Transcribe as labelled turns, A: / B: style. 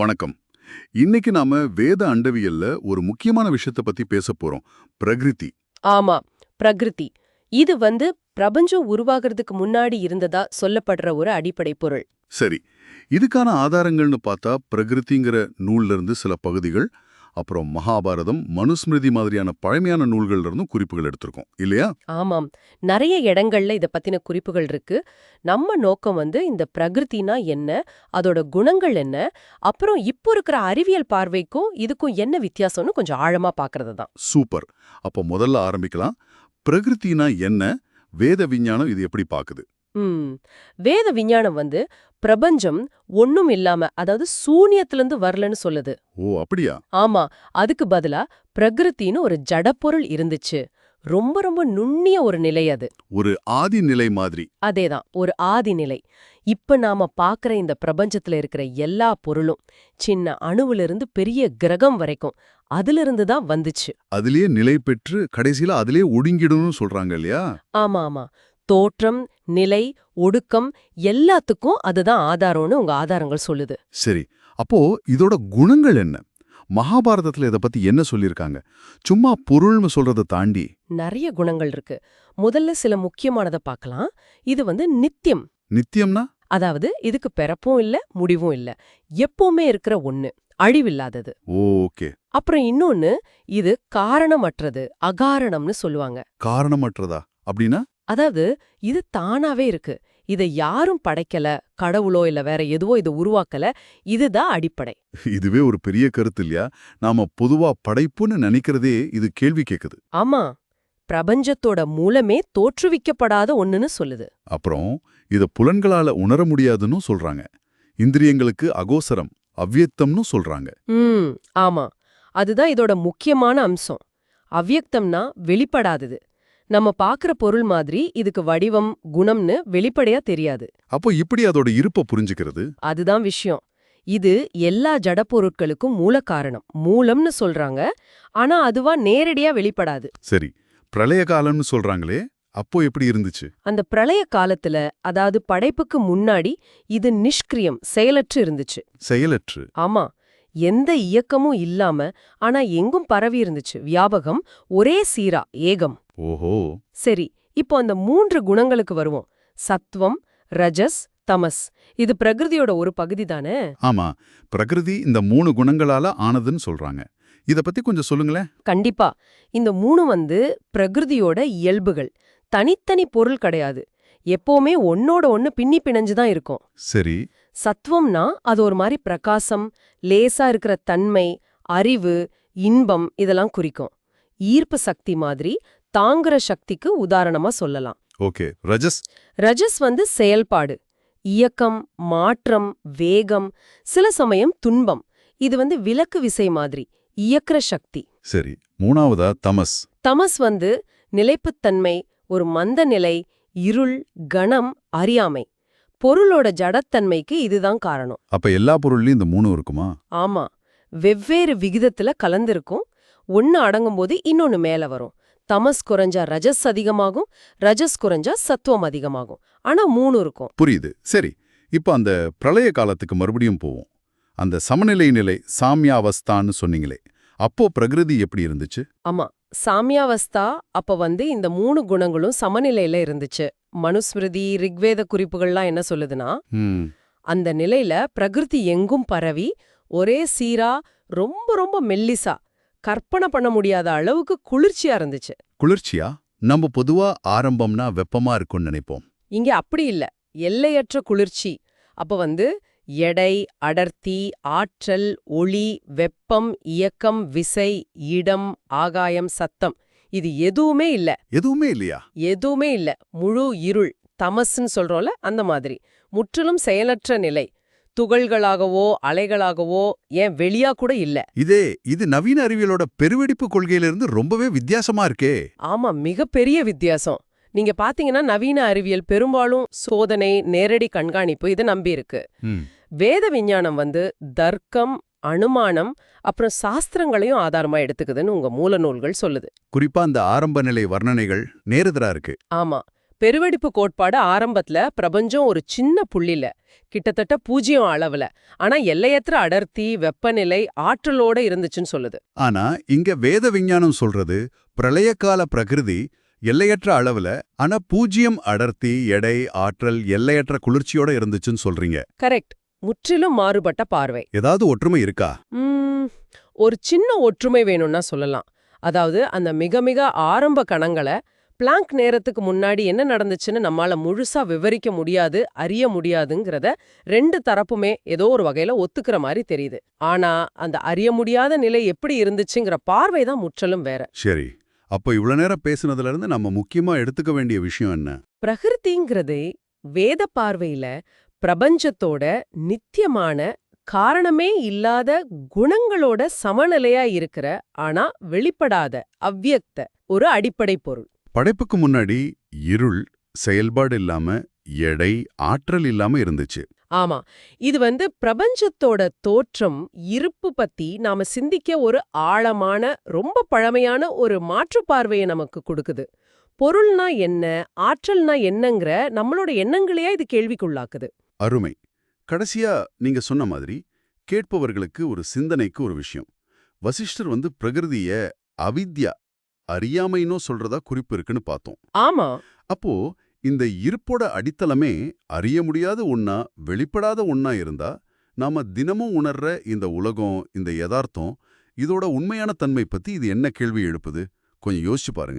A: வணக்கம். இன்னைக்கு நாம வேத அண்டவியல்ல ஒரு முக்கியமான விஷயத்தை பத்தி பேச போறோம். பிரகிருதி.
B: ஆமா பிரகிருதி. இது வந்து பிரபஞ்சம் உருவாகிறதுக்கு முன்னாடி இருந்ததா சொல்லப்படுற ஒரு அடிப்படை பொருள்.
A: சரி. இதுக்கான ஆதாரங்கள்னு பார்த்தா பிரகிருதிங்கிற நூல்ல இருந்து சில பகுதிகள் அப்புறம் மகாபாரதம் மனுஸ்மிருதி மாதிரியான பழமையான நூல்கள்ல இருந்தும் குறிப்புகள் எடுத்திருக்கோம். இல்லையா?
B: ஆமாம். நிறைய இடங்கள்ல இத பத்தின குறிப்புகள் இருக்கு. நம்ம நோக்கம் வந்து இந்த பிரகிருதினா என்ன அதோட குணங்கள் என்ன அப்புறம் இப்போ இருக்கிற அறிவியல் பார்வைக்கும் இதுக்கும் என்ன வித்தியாசம்னு கொஞ்சம் ஆழமா பாக்குறது தான்.
A: சூப்பர். அப்போ முதல்ல ஆரம்பிக்கலாம். பிரகிருதினா என்ன வேத விஞ்ஞானம் இது எப்படி பாக்குது?
B: வேத விஞ்ஞானம் வந்து பிரபஞ்சம் ஒண்ணும் இல்லாம அதாவது சூனியத்திலிருந்து வரலன்னு சொல்லுது.
A: ஓ அப்படியா?
B: ஆமா அதுக்கு பதிலா பிரகிருத்தின்னு ஒரு ஜடப்பொருள் இருந்துச்சு. ரொம்ப ரொம்ப நுண்ணிய ஒரு நிலை அது.
A: ஒரு ஆதி நிலை மாதிரி.
B: அதேதான் ஒரு ஆதி நிலை. இப்ப நாம பாக்குற இந்த பிரபஞ்சத்துல இருக்கிற எல்லா பொருளும் சின்ன அணுவிலிருந்து பெரிய கிரகம் வரைக்கும் அதிலிருந்து தான் வந்துச்சு.
A: அதிலேயே நிலை பெற்று கடைசியில அதிலேயே ஒடுங்கிடணும்னு சொல்றாங்க இல்லையா?
B: ஆமா ஆமா. தோற்றம் நிலை ஒடுக்கம் எல்லாத்துக்கும் அதுதான் ஆதாரம்னு உங்க ஆதாரங்கள் சொல்லுது.
A: சரி அப்போ இதோட குணங்கள் என்ன? மகாபாரதத்துல இத பத்தி என்ன சொல்லியிருக்காங்க? சும்மா பொருள்னு சொல்றதை தாண்டி.
B: நிறைய குணங்கள் இருக்கு. முதல்ல சில முக்கியமானதை பார்க்கலாம். இது வந்து நித்தியம்.
A: நித்தியம்னா?
B: அதாவது இதுக்கு பிறப்பும் இல்ல முடிவும் இல்ல. எப்பவுமே இருக்கிற ஒண்ணு அழிவில்லாதது.
A: ஓகே.
B: அப்புறம் இன்னொன்னு இது காரணமற்றது அகாரணம்னு சொல்லுவாங்க.
A: காரணமற்றதா? அப்படின்னா?
B: அதாவது இது தானாவே இருக்கு. இதை யாரும் படைக்கல கடவுளோ இல்ல வேற எதுவோ இதை உருவாக்கல இதுதான் அடிப்படை.
A: இதுவே ஒரு பெரிய கருத்து இல்லையா? நாம பொதுவா படைப்புன்னு நினைக்கிறதே இது கேள்வி கேக்குது.
B: ஆமா. பிரபஞ்சத்தோட மூலமே தோற்றுவிக்கப்படாத ஒண்ணுன்னு சொல்லுது.
A: அப்புறம் இத புலன்களால உணர முடியாதுன்னு சொல்றாங்க. இந்திரியங்களுக்கு அகோசரம் அவ்வியக்தம்னு சொல்றாங்க.
B: ஆமா. அதுதான் இதோட முக்கியமான அம்சம். அவ்யக்தம்னா வெளிப்படாதது. நம்ம பாக்குற பொருள் மாதிரி இதுக்கு வடிவம் குணம்னு வெளிப்படையா தெரியாது.
A: அப்போ இப்படி அதோட இருப்பை புரிஞ்சுக்கிறது?
B: அதுதான் விஷயம். இது எல்லா ஜடப்பொருட்களுக்கும் மூல காரணம். மூலம்னு சொல்றாங்க. ஆனா அதுவா நேரடியா வெளிப்படாது.
A: சரி. பிரளய காலம்னு சொல்றாங்களே அப்போ எப்படி இருந்துச்சு?
B: அந்த பிரளய காலத்துல அதாவது படைப்புக்கு முன்னாடி இது நிஷ்கிரியம் செயலற்று இருந்துச்சு.
A: செயலற்று.
B: ஆமா. எந்த இயக்கமும் இல்லாம ஆனா எங்கும் பரவி இருந்துச்சு. வியாபகம் ஒரே சீரா ஏகம்.
A: ஓஹோ.
B: சரி இப்போ அந்த மூன்று குணங்களுக்கு வருவோம். சத்வம் ரஜஸ் தமஸ். இது பிரகிருதியோட ஒரு பகுதி தானே?
A: ஆமா பிரகிருதி இந்த மூணு குணங்களால ஆனதுன்னு சொல்றாங்க. இத பத்தி கொஞ்சம் சொல்லுங்களேன்.
B: கண்டிப்பா. இந்த மூணு வந்து பிரகிருதியோட இயல்புகள். தனித்தனி பொருள் கிடையாது. எப்பவுமே ஒன்னோட ஒன்னு பின்னி பிணைஞ்சு தான் இருக்கும்.
A: சரி.
B: சத்துவம்னா அது ஒரு மாதிரி பிரகாசம் லேசா இருக்கிற தன்மை அறிவு இன்பம் இதெல்லாம் குறிக்கும். ஈர்ப்பு சக்தி மாதிரி தாங்குற சக்திக்கு உதாரணமா சொல்லலாம்.
A: ஓகே. ரஜஸ்?
B: ரஜஸ் வந்து செயல்பாடு இயக்கம் மாற்றம் வேகம் சில சமயம் துன்பம். இது வந்து விலக்கு விசை மாதிரி இயக்குற சக்தி.
A: சரி. மூணாவதா? தமஸ்.
B: தமஸ் வந்து நிலைப்புத்தன்மை ஒரு மந்த நிலை இருள் கணம் அறியாமை. பொருளோட ஜடத்தன்மைக்கு இதுதான் காரணம்.
A: அப்ப எல்லா பொருள்லயும் இந்த மூணு இருக்குமா?
B: ஆமா. வெவ்வேறு விகிதத்துல கலந்திருக்கும். ஒன்னு அடங்கும்போது இன்னொன்னு மேல வரும். தமஸ் குறைஞ்சா ரஜஸ் அதிகமாகும் ரஜஸ் குறைஞ்சா சத்துவம் அதிகமாகும். ஆனா மூணு இருக்கும்.
A: புரியுது. சரி இப்போ அந்த பிரளய காலத்துக்கு மறுபடியும் போவோம். அந்த சமநிலை நிலை சாமியாவஸ்தான்னு சொன்னீங்களே அப்போ பிரகிருதி எப்படி இருந்துச்சு?
B: ஆமா சாமியாவஸ்தா அப்ப வந்து இந்த மூணு குணங்களும் சமநிலையில இருந்துச்சு. மனுஸ்மிருதி ரிக்வேத குறிப்புகள்லாம் என்ன சொல்லுதுன்னா அந்த நிலையில பிரகிருதி எங்கும் பரவி ஒரே சீரா ரொம்ப ரொம்ப மெல்லிசா கற்பனை பண்ண முடியாத அளவுக்கு குளிர்ச்சியா இருந்துச்சு.
A: குளிர்ச்சியா? நம்ம பொதுவா ஆரம்பம்னா வெப்பமா இருக்கும்னு நினைப்போம்.
B: இங்க அப்படி இல்ல. எல்லையற்ற குளிர்ச்சி. அப்ப வந்து எடை அடர்த்தி ஆற்றல் ஒளி வெப்பம் இயக்கம் விசை இடம் ஆகாயம் சத்தம். இது எதுவுமே இல்ல.
A: எதுவுமே இல்லையா?
B: எதுவுமே இல்ல. முழு இருள். தமஸ்ன்னு சொல்றோம்ல அந்த மாதிரி. முற்றிலும் செயலற்ற நிலை. துகள்களாகவோ அலைகளாகவோ ஏன் வெளியா கூட இல்ல?
A: இதே இது நவீன அறிவியலோட பெருவெடிப்பு கொள்கையிலிருந்து ரொம்பவே வித்தியாசமா இருக்கே.
B: ஆமா மிகப்பெரிய வித்தியாசம். நீங்க பாத்தீங்கன்னா நவீன அறிவியல் பெரும்பாலும் சோதனை நேரடி கண்காணிப்பு இதை நம்பி இருக்கு. வேத விஞ்ஞானம் வந்து தர்க்கம் அனுமானம் அப்புறம் சாஸ்திரங்களையும் ஆதாரமா எடுத்துக்குதுன்னு உங்க மூல நூல்கள் சொல்லுது.
A: குறிப்பா அந்த ஆரம்ப நிலை வர்ணனைகள் நேருதரா இருக்கு.
B: ஆமா. பெருவெடிப்பு கோட்பாடு ஆரம்பத்துல பிரபஞ்சம் ஒரு சின்ன புள்ளில கிட்டத்தட்ட பூஜ்யம் அளவுல. ஆனா எல்லையற்ற அடர்த்தி வெப்பநிலை ஆற்றலோட இருந்துச்சுன்னு சொல்லுது.
A: ஆனா இங்க வேத விஞ்ஞானம் சொல்றது பிரளயகால பிரகிருதி எல்லையற்ற அளவுல ஆனா பூஜ்யம் அடர்த்தி எடை ஆற்றல் எல்லையற்ற குளிர்ச்சியோட இருந்துச்சுன்னு சொல்றீங்க.
B: கரெக்ட். முற்றிலும் மாறுபட்ட பார்வை.
A: ஏதாவது ஒற்றுமை இருக்கா?
B: ஒரு சின்ன ஒற்றுமை வேணும்னா சொல்லலாம். அதாவது அந்த மிக மிக ஆரம்ப கணங்களை பிளாங்க் நேரத்துக்கு முன்னாடி என்ன நடந்துச்சுன்னு நம்மால முழுசா விவரிக்க முடியாது அறிய முடியாதுங்கிறத ரெண்டு தரப்புமே ஏதோ ஒரு வகையில ஒத்துக்கிற மாதிரி தெரியுது. ஆனா அந்த அறிய முடியாத நிலை எப்படி இருந்துச்சுங்கிற பார்வை தான் முற்றிலும் வேற.
A: சரி அப்ப இவ்வளவு நேரம் பேசுனதுல இருந்து நம்ம முக்கியமா எடுத்துக்க வேண்டிய விஷயம் என்ன?
B: பிரகிருதிங்கிறதே வேத பார்வையில பிரபஞ்சத்தோட நித்தியமான காரணமே இல்லாத குணங்களோட சமநிலையா இருக்கிற ஆனா வெளிப்படாத அவ்வியக்த ஒரு அடிப்படை பொருள்.
A: படைப்புக்கு முன்னாடி இருள் செயல்பாடு இல்லாம எடை ஆற்றல் இல்லாம இருந்துச்சு.
B: ஆமா. இது வந்து பிரபஞ்சத்தோட தோற்றம் இருப்பு பத்தி நாம சிந்திக்க ஒரு ஆழமான ரொம்ப பழமையான ஒரு மாற்று பார்வையை நமக்கு கொடுக்குது. பொருள்னா என்ன ஆற்றல்னா என்னங்கிற நம்மளோட எண்ணங்களையா இது கேள்விக்குள்ளாக்குது.
A: அருமை. கடைசியா நீங்க சொன்ன மாதிரி கேட்பவர்களுக்கு ஒரு சிந்தனைக்கு ஒரு விஷயம். வசிஷ்டர் வந்து பிரகிருதிய அவித்யா அறியாமைனோ சொல்றதா குறிப்பு இருக்குன்னு பார்த்தோம்.
B: ஆமா.
A: அப்போ இந்த இருப்போட அடித்தளமே அறிய முடியாத ஒண்ணா வெளிப்படாத ஒண்ணா இருந்தா நாம தினமும் உணர்ற இந்த உலகம் இந்த யதார்த்தம் இதோட உண்மையான தன்மை பத்தி இது என்ன கேள்வி எழுப்புது? கொஞ்சம் யோசிச்சு பாருங்க.